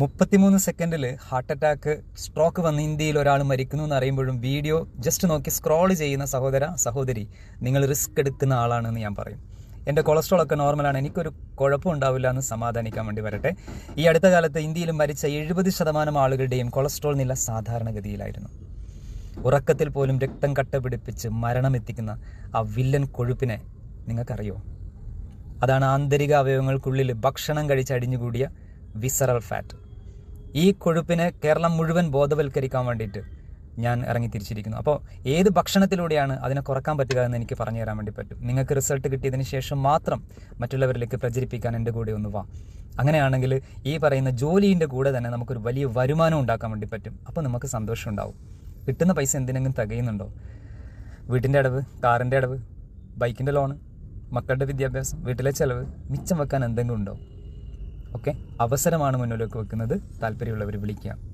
മുപ്പത്തിമൂന്ന് സെക്കൻഡിൽ heart attack stroke വന്ന് ഇന്ത്യയിൽ ഒരാൾ മരിക്കുന്നു എന്ന് അറിയുമ്പോഴും വീഡിയോ ജസ്റ്റ് നോക്കി സ്ക്രോൾ ചെയ്യുന്ന സഹോദര സഹോദരി നിങ്ങൾ റിസ്ക് എടുക്കുന്ന ആളാണെന്ന് ഞാൻ പറയും. എന്റെ കൊളസ്ട്രോൾ ഒക്കെ നോർമലാണ് എനിക്കൊരു കുഴപ്പം ഉണ്ടാവില്ല എന്ന് സമാധാനിക്കാൻ വേണ്ടി വരട്ടെ. ഈ അടുത്ത കാലത്ത് ഇന്ത്യയിൽ മരിച്ച എഴുപത് ശതമാനം ആളുകളുടെയും കൊളസ്ട്രോൾ നില സാധാരണഗതിയിലായിരുന്നു. ഉറക്കത്തിൽ പോലും രക്തം കട്ടപിടിപ്പിച്ച് മരണമെത്തിക്കുന്ന ആ വില്ലൻ കൊഴുപ്പിനെ നിങ്ങൾക്കറിയോ? അതാണ് ആന്തരിക അവയവങ്ങൾക്കുള്ളിൽ ഭക്ഷണം കഴിച്ച് അടിഞ്ഞുകൂടിയ വിസറൽ ഫാറ്റ് ഈ കൊഴുപ്പിനെ കേരളം മുഴുവൻ ബോധവൽക്കരിക്കാൻ വേണ്ടിയിട്ട് ഞാൻ ഇറങ്ങി തിരിച്ചിരിക്കുന്നു. അപ്പോൾ ഏത് ഭക്ഷണത്തിലൂടെയാണ് അതിനെ കുറയ്ക്കാൻ പറ്റുക എന്ന് എനിക്ക് പറഞ്ഞു തരാൻ വേണ്ടി പറ്റും? നിങ്ങൾക്ക് റിസൾട്ട് കിട്ടിയതിന് ശേഷം മാത്രം മറ്റുള്ളവരിലേക്ക് പ്രചരിപ്പിക്കാൻ എന്റെ കൂടെ ഒന്ന് വാ. അങ്ങനെയാണെങ്കിൽ ഈ പറയുന്ന ജോലിന്റെ കൂടെ തന്നെ നമുക്കൊരു വലിയ വരുമാനം ഉണ്ടാക്കാൻ വേണ്ടി പറ്റും. അപ്പോൾ നമുക്ക് സന്തോഷം ഉണ്ടാവും. കിട്ടുന്ന പൈസ എന്തിനെങ്കിലും തികയുന്നുണ്ടോ? വീട്ടിന്റെ അടവ് കാറിന്റെ അടവ് ബൈക്കിന്റെ ലോണ് മക്കളുടെ വിദ്യാഭ്യാസം വീട്ടിലെ ചിലവ് മിച്ചം വെക്കാൻ എന്തെങ്കിലും ഉണ്ടോ? ഓക്കെ? അവസരമാണ് മുന്നിലേക്ക് വെക്കുന്നത്. താല്പര്യമുള്ളവർ വിളിക്കാം.